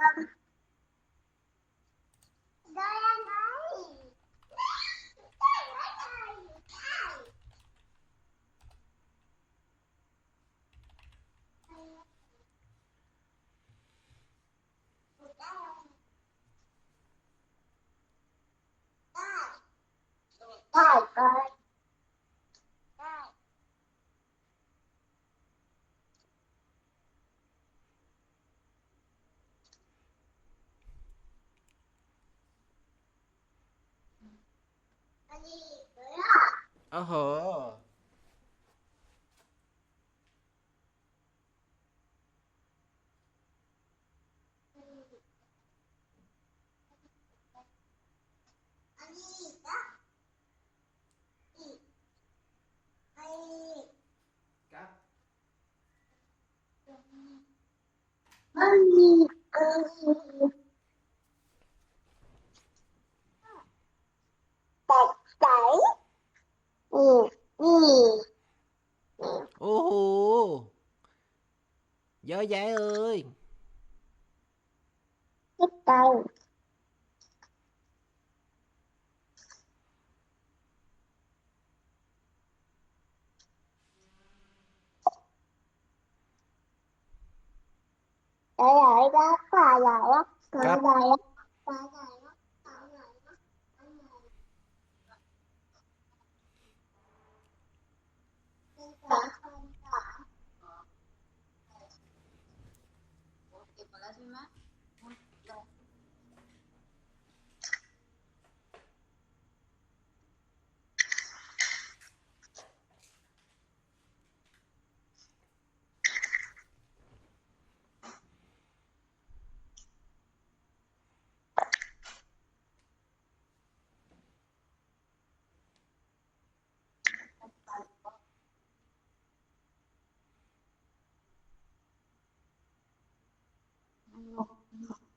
ได้ยังไง ได้ก็ได้ อันนี้เลยอ่ะโอ้โห อันนี้นะอีกอันนี้ ครับ มันมีเอันนี้ตัดสายนี่นี่ โอ้โห เยอะแยะเลยตัดสายปลา 没很好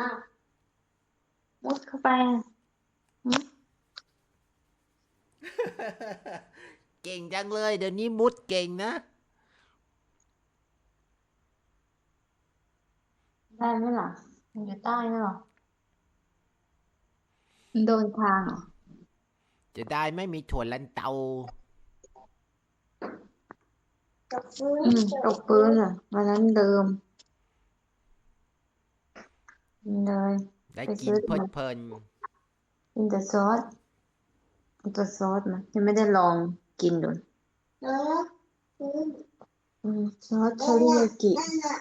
อ้าวมุดเข้าไปอะเก่งจังเลย เดี๋ยวนี้มุดเก่งนะ ได้ไหมล่ะมันอยู่ใต้ไหมหรอมันโดนทางเหรอจะได้ไม่มีถั่วลันเตากับฟื้นอืมตกพื้นอะวันนั้นเดิมกิน เลยได้ไปกิซื้นอเพลิมานเพลินกินแต่ซอสเอาแต่ซอสมายังไม่ได้ลองกินดูเนอะฟื้นอืมซอสเทอริยากินั่นน่ะ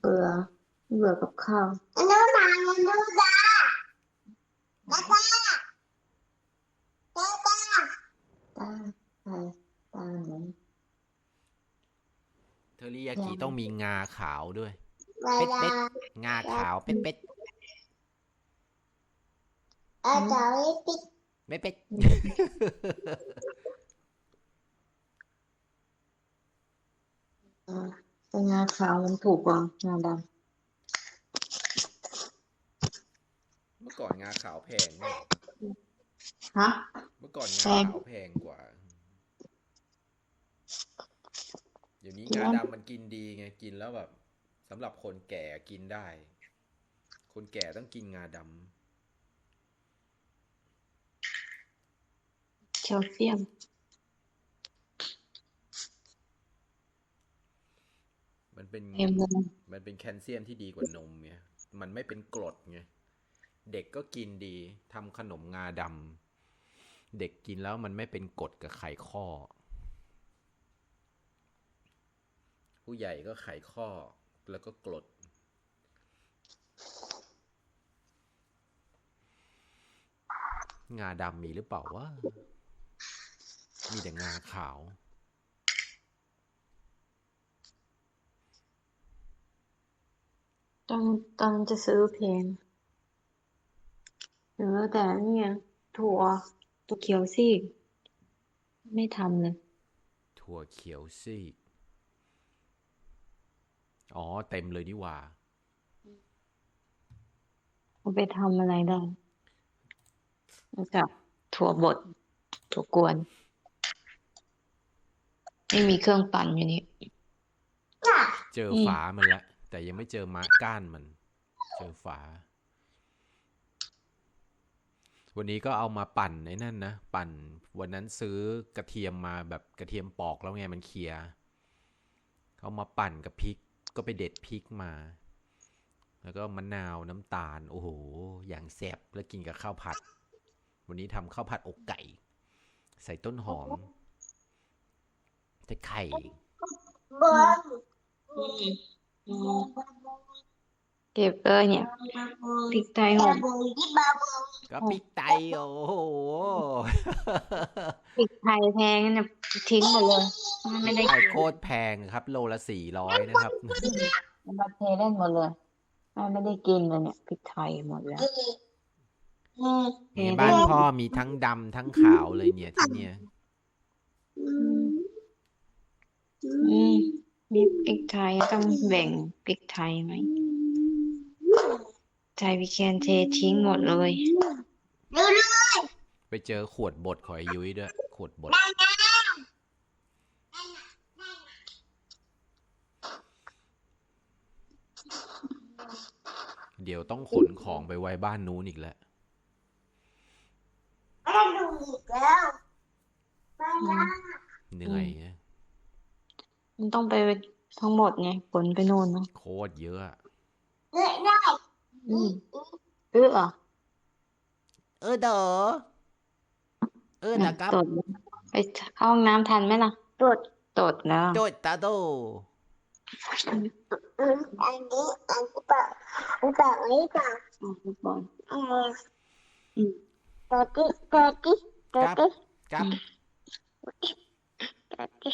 เบื่อเบื่อกับข้าว อันนู้นน่ะมันดูดาตาตาตาตา ตาไปตาไหน ๆเทอ ริยากิต้องมีงาขาวด้วยเวเป็ดลาเป็ดงาขาวเป็ดเป็ดอาจารย์ปิดไม่เป็ดอ่าแต่งาขาวมันถูกกว่างาดเมื่อก่อนงาขาวแพงมากำฮะ เมื่อก่อนแพงางขาวแพงกว่า เดี๋ยวนี้กินงาแล้วดำมันกินดีไงกินแล้วแบบสำหรับคนแก่กินได้ คนแก่ต้องกินงาดำแคลเซียม มันเป็นเอ็มเลยมันเป็นแคลเซียมที่ดีกว่านมไงมันไม่เป็นกรดไงเด็กก็กินดีทำขนมงาดำเด็กกินแล้วมันไม่เป็นกรดกับไขข้อ ผู้ใหญ่ก็ไขข้อแล้วก็กรดงาดำมีหรือเปล่าวะ มีแต่งาขาว ตอนตอนจะซื้อเพลงเออแต่เนี่ยถั่วตัวเขียวซีกไม่ทำเลย ถั่วเขียวซีก อ๋อ เต็มเลยนี่หว่าเอาไปทำอะไรได้นอกจากถั่วบดถั่วกวน ไม่มีเครื่องปั่นอยู่นี่ เจออืมฝามันละ แต่ยังไม่เจอมาก้านมัน เจอฝา วันนี้ก็เอามาปั่นไอ้นั่นนะ ปั่น วันนั้นซื้อกระเทียมมาแบบกระเทียมปอกแล้วไงมันเคลียร์เอามาปั่นกับพริก ก็ไปเด็ดพริกมา แล้วก็มะนาวน้ำตาล โอ้โห อย่างแซ่บแล้วกินกับข้าวผัด วันนี้ทำข้าวผัดอกไก่ ใส่ต้นหอมใส่ไข่ เก็บเออเนี่ยพริกไทยหอมบอลที่บาบอลก็พริกไตโอ้โหพริกไทยแพงเนี่ยทิ้งหมดเลยมันไม่ได้ไข่กินโคตรแพงครับ โลละสี่ร้อยนะครับมันมาเทเล่นหมดเลยมันไม่ได้กินเลยเนี่ยพริกไทยหมดแล้วอืมเนี่ยบ้านพ่อมีทั้งดำทั้งขาวเลยเนี่ยที่เนี่ยอืมอืมมีพริกไทยต้องแบ่งพริกไทยไหม ไทยพิเคนเททิ้งหมดเลยเร็วไปเจอขวดบดของไอ้ยุ้ยด้วย ขวดบด เดี๋ยวต้องขนของไปไว้บ้านนู้นอีกแล้วๆไม่ได้ดูอีกแล้วไปแล้วเหนื่อยนะมันต้องไปทั้งหมดไงขนไปโน่นเนาะโคตรเยอะอะเฮ้ยได้ อืมเอออะเออเดอเออนะครับตดไปเข้าห้องน้ำทันไหมล่ะตรวจตดแล้วโจดตาโตอืมอันนี้อันนี้เปล่าอันเปล่าอันนี้เปล่าอะลูกบอลอืมอืมตัวที่ตัวที่ตัวที่ครับตัวที่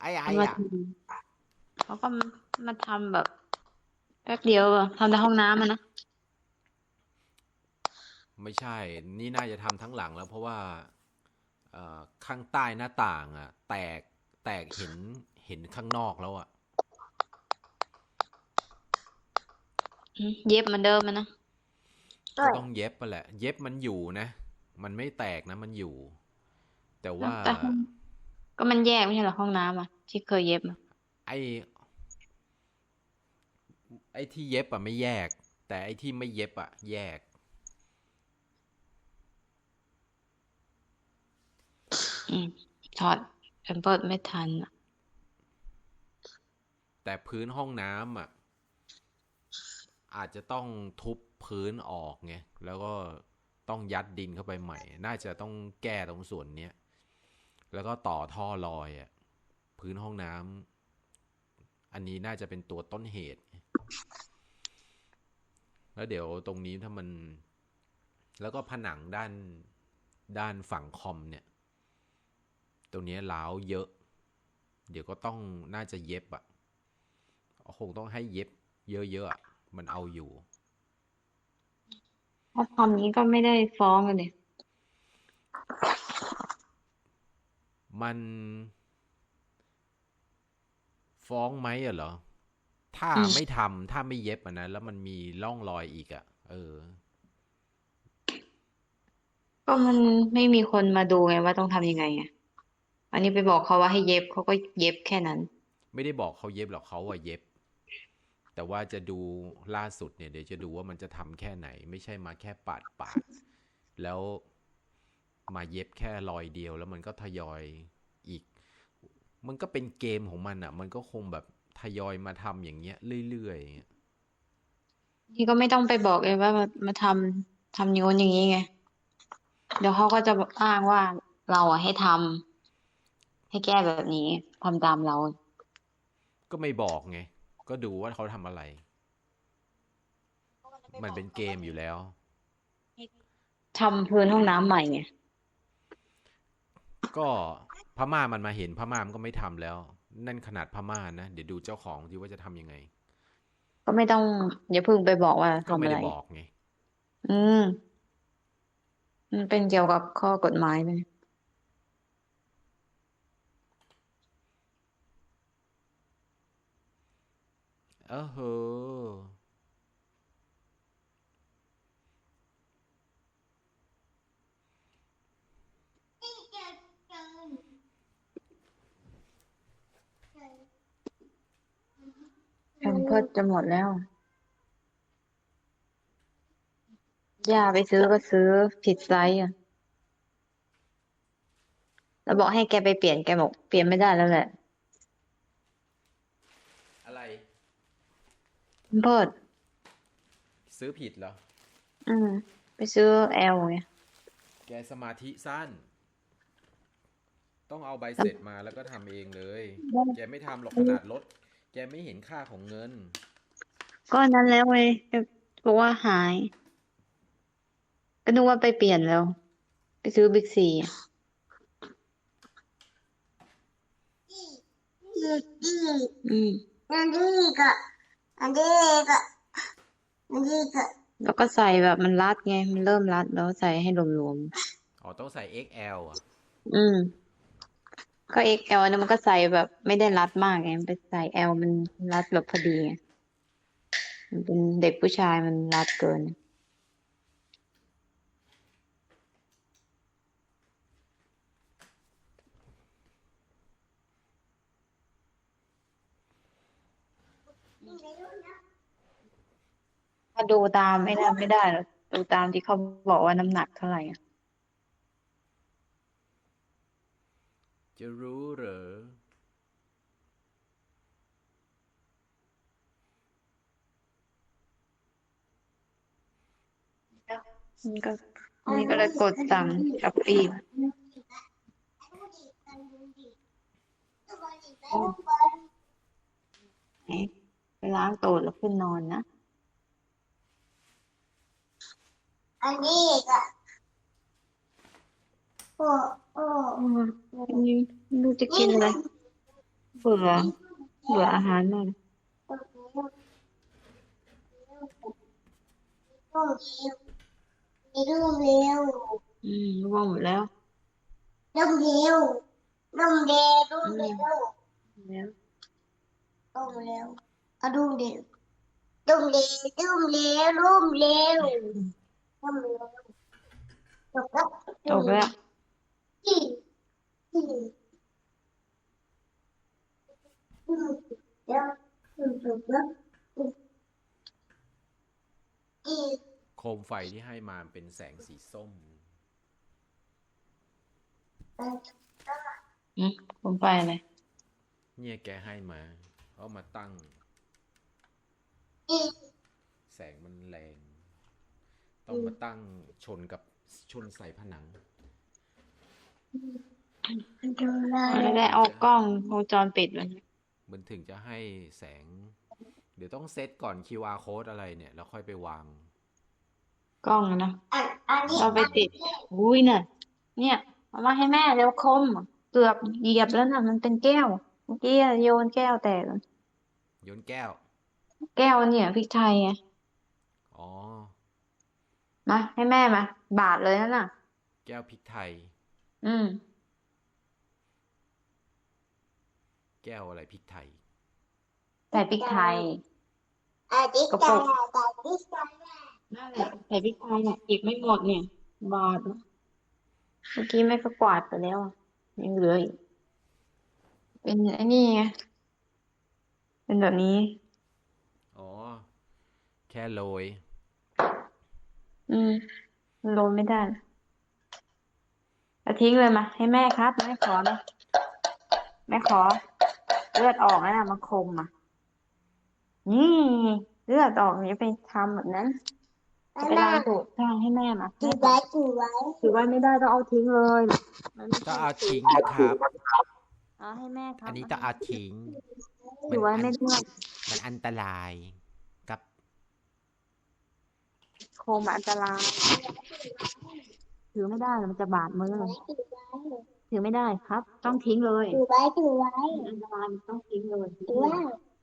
ไอ้ไอ้เอามาอะทำเขาก็มาทำแบบแป๊บเดียวอะทำในห้องน้ำอะนะ ไม่ใช่ นี่น่าจะทำทั้งหลังแล้ว เพราะว่าเอ่อข้างใต้หน้าต่างอะ แตกแตกเห็นเห็นข้างนอกแล้วอะอืมเย็บเหมือนเดิมอะนะก็ต้องเย็บไปแหละ เย็บมันอยู่นะ มันไม่แตกนะมันอยู่ แต่ว่าแต่ห้องก็มันแยกไม่ใช่เหรอห้องน้ำอะที่เคยเย็บอะไอ้ไอ้ที่เย็บอะไม่แยก แต่ไอ้ที่ไม่เย็บอะแยก อืมถอดแพมเพิร์สไม่ทันอะแต่พื้นห้องน้ำอะอาจจะต้องทุบพื้นออกไงแล้วก็ ต้องยัดดินเข้าไปใหม่ น่าจะต้องแก้ตรงส่วนเนี้ย แล้วก็ต่อท่อลอยอะ พื้นห้องน้ำอันนี้น่าจะเป็นตัวต้นเหตุ แล้วเดี๋ยวตรงนี้ถ้ามัน แล้วก็ผนังด้านด้านฝั่งคอมเนี่ย ตรงนี้ยร้าวเยอะ เดี๋ยวก็ต้องน่าจะเย็บอะคงต้องให้เย็บเยอะๆอะมันเอาอยู่ ถ้าทำนี้ก็ไม่ได้ฟ้องกันเลยมันฟ้องไหมอะเหรอ ถ้าไม่ทำถ้าไม่เย็บอะนะ แล้วมันมีร่องรอยอีกอะเออ ก็มันไม่มีคนมาดูไงว่าต้องทำยังไงไงอันนี้ไปบอกเขาว่าให้เย็บเขาก็เย็บแค่นั้น ไม่ได้บอกเขาเย็บหรอกเขาอะเย็บ แต่ว่าจะดูล่าสุดเนี่ยเดี๋ยวจะดูว่ามันจะทำแค่ไหน ไม่ใช่มาแค่ปาดปาดแล้วมาเย็บแค่รอยเดียว แล้วมันก็ทยอยอีก มันก็เป็นเกมของมันอะมันก็คงแบบทยอยมาทำอย่างเงี้ยเรื่อยๆอย่างเงี้ยนี่ก็ไม่ต้องไปบอกเลยว่ามามาทำทำอย่างนู้นอย่างนี้ไงเดี๋ยวเขาก็จะอ้างว่าเราอะให้ทำให้แก้แบบนี้ทำตามเรา ก็ไม่บอกไง ก็ดูว่าเขาทำอะไร มันเป็นเกมอยู่แล้วทำพื้นห้องน้ำใหม่ไงก็พม่ามันมาเห็นพม่ามันก็ไม่ทำแล้ว นั่นขนาดพม่านะเดี๋ยวดูเจ้าของที่ว่าจะทำยังไง ก็ไม่ต้องอย่าเพิ่งไปบอกว่าก็ทำไม่อะไรได้บอกไง อืมมันเป็นเกี่ยวกับข้อกฎหมายเลย ออเหอแพมเพิร์สจะหมดแล้ว ย่าไปซื้อก็ซื้อผิดไซส์อะ แล้วบอกให้แกไปเปลี่ยนแกบอกเปลี่ยนไม่ได้แล้วแหละ อะไร แพม เพิร์สซื้อผิดเหรอ อืม ไปซื้อแอลไง แกสมาธิสั้น ต้องเอาใบเสร็จมาแล้วก็ทำเองเลย แกไม่ทำหรอกขนาดรถ แกไม่เห็นค่าของเงิน ก็นั้นแล้วไงแกบอกว่าหาย ก็นึกว่าไปเปลี่ยนแล้ว ไปซื้อบิ๊กซีอะดีดีอืมอัน นี้ก็อันนี้ก็อันนี้ก็แล้วก็ใส่แบบมันรัดไง มันเริ่มรัดแล้วใส่ให้หลวมอ๋อต้องใส่ XL อะๆ อืม ก็ XL เนี่ยมันก็ใส่แบบไม่ได้รัดมากไงไปใส่ L มันรัดแบบพอดีไงมันเป็นเด็กผู้ชายมันรัดเกิน ถ้าดูตามไม่ได้ไม่ได้หรอกดูตามที่เขาบอกว่าน้ำหนักเท่าไหร่อะจะรู้เหรอนี่ก็นี่ก็เลยกดสั่งช้อปปี้ไปล้างตูดแล้วขึ้นนอนนะ อันนี้ก็โอ้โอ้อืมนี่ไม่รู้จะกินอะไรเบื่อเบื่ออาหารมากร่มเร็วอืมว่างหมดแล้วร่มเร็วร่มเร็วร่มเร็วแล้วร่มเร็วอะร่มเร็วร่มเร็วร่มเร็วร่มเร็วร่มเร็ว จบแล้วจบแล้วที่ที่เดี๋ยวจบแล้วอีกโคมไฟที่ให้มาเป็นแสงสีส้มอืมผมไปอะไรเนี่ยแกให้มา เอามาตั้งอีกแสงมันแรง ต้องมาตั้งชนกับชนใส่ผนัง ดูแลไม่ได้เอากล้องวงจรปิดมันมันถึงจะให้แสง เดี๋ยวต้องเซตก่อน QR code อะไรเนี่ย แล้วค่อยไปวาง กล้องอะนะอันอันนี้เราไปติดอุ้ยเนี่ยเนี่ยเอามาให้แม่เร็วคม เกือบเหยียบแล้วนะมันเป็นแก้วเมื่อกี้โยนแก้วแตกโยนแก้ว แก้วเนี่ยพริกไทยไงอ๋อ มาให้แม่มา บาทเลยนั่นน่ะ แก้วพริกไทย อืม แก้วอะไรพริกไทย ใส่พริกไทยอันนี้กระแต่ปุกแต่ที่ใส่นั่นแหละใส่พริกไทยเนี่ยอีกไม่หมดเนี่ย บาทนะเมื่อกี้แม่ก็กวาดไปแล้วอะยังเหลืออีกเป็นไอ้นี่ไงเป็นแบบนี้ อ๋อ แค่โรย อืมโรยไม่ได้เอาทิ้งเลยมา ให้แม่ครับแม่ขอนะแม่ขอ เลือดออกแล้วนะมันคมอะ นี่เลือดออกอย่าไปทำแบบนั้นแม่เอาไปล้างตูดข้างให้แม่มาถืให้อก่อไว้นถือไว้ถือไว้ไม่ได้ต้องเอาทิ้งเลยมันไม่ก็ใช่เอาทิ้งนะครับ เอาให้แม่ครับอันนี้ต้องเอาทิ้งถือไว้ไม่ได้ มันอันตรายกับ โคมอันตรายถือไม่ได้มันจะบาดมือถือไว้ถือไม่ได้ครับ ต้องทิ้งเลยถือไว้ถือไว้อันตรายมันต้องทิ้งเลยถือไว้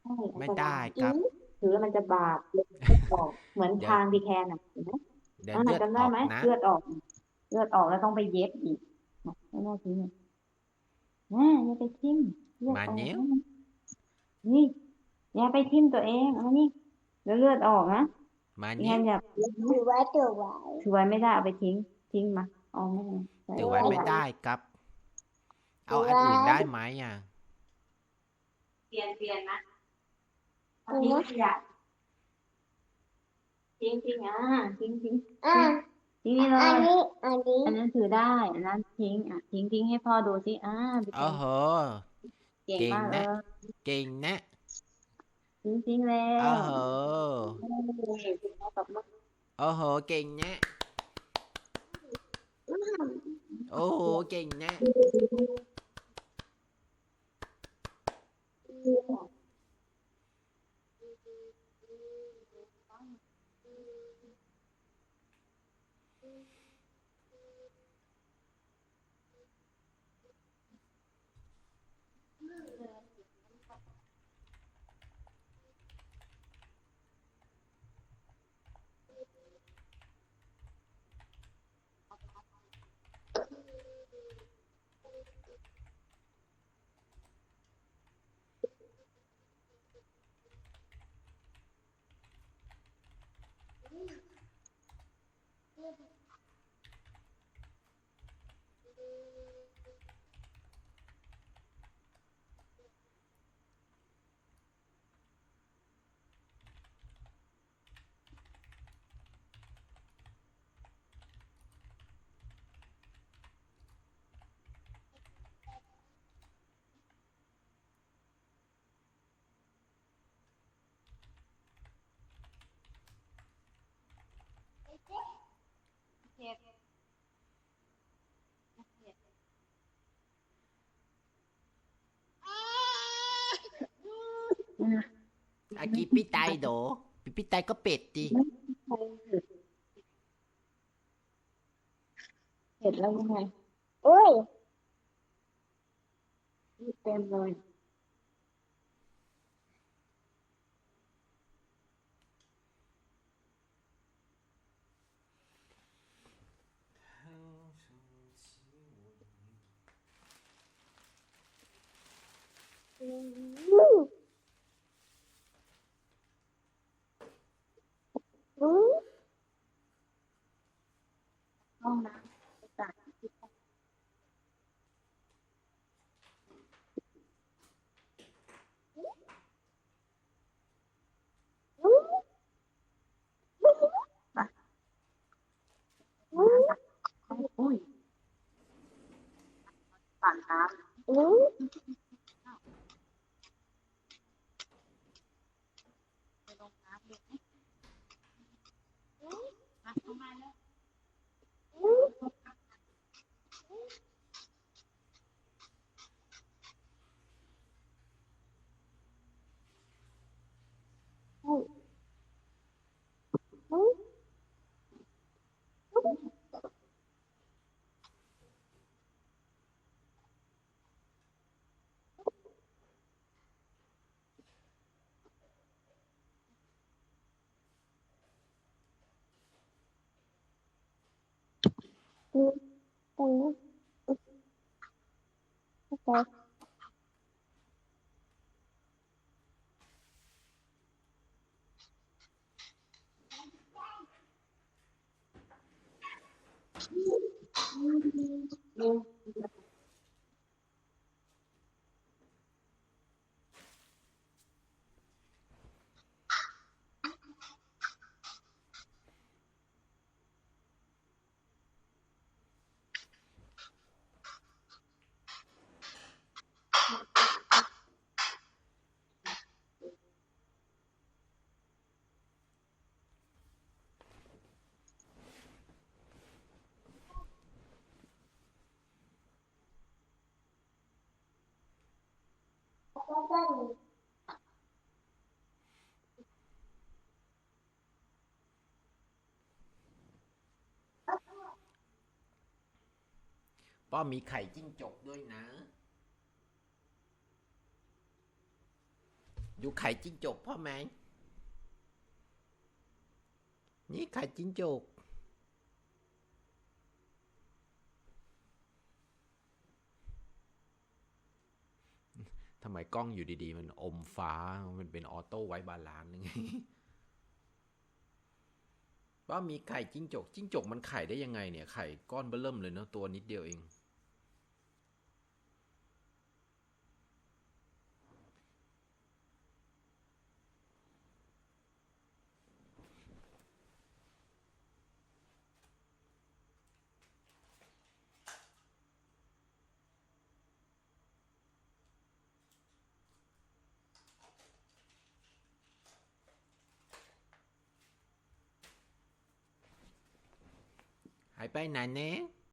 ใช่อันไม่ตได้รายครับถือแล้วมันจะบาดเลือดออกเหมือนเดี๋ยวทางดีแคนอะเห็นไหมเดี๋ยวอ่าเลือดจำอได้อกไหมนะเลือดออก เลือดออกแล้วต้องไปเย็บอีกนะไม่น่าทิ้งเลยแม่อย่าไปทิ่มเลือดมาออกเนี้ยนะนี่อย่าไปทิ่มตัวเองเอามานี่เดี๋ยวเลือดออกนะ มาไม่เนี้ยงั้นอย่าถือไว้ถือไว้ถือไว้ไม่ได้เอาไปทิ้ง ทิ้งมาเอาไม่ได้ใส่ถือไว้ไม่ได้ครับ เอาอันอื่นได้ไหมอะเปลี่ยนเปลี่ยนนะเอาทิ้งขยะทิ้งทิ้งอะทิ้งทิ้งอะทิ้งนี่เลอันยนี้อันนี้อันนั้นถือได้อันนั้นทิ้งอะทิ้งทิ้งให้พ่อดูสิอ่าพี่โอ้โหเก่งเก่งมากเลนะยเก่งนะ ทิ้งทิ้งแล้วโอ้โหกับมือโอ้โห เก่งนะโอ้โห เก่งนะ อากิปิไตโดปิปิไตก็เป็ดดิเสร็จแล้วยังไงโอ้ยเต็มเลย ห้องน้ำจ่ายอุ้ยปั่นน้อืมำไปลงน้ำเลยมาเข้ามาแล้ว อืมอืมโป้อมีไข่จิ้งจกด้วยนะ ดูไข่จิ้งจกพ่อไหม นี่ไข่จิ้งจก ทำไมกล้องอยู่ดีๆ มันอมฟ้า มันเป็นออโต้ไว้บาลานซ์ยังไงว่ามีไข่จิ้งจก จิ้งจกมันไข่ได้ยังไงเนี่ย ไข่ก้อนเบ้อเริ่มเลยเนาะตัวนิดเดียวเอง 爱奶奶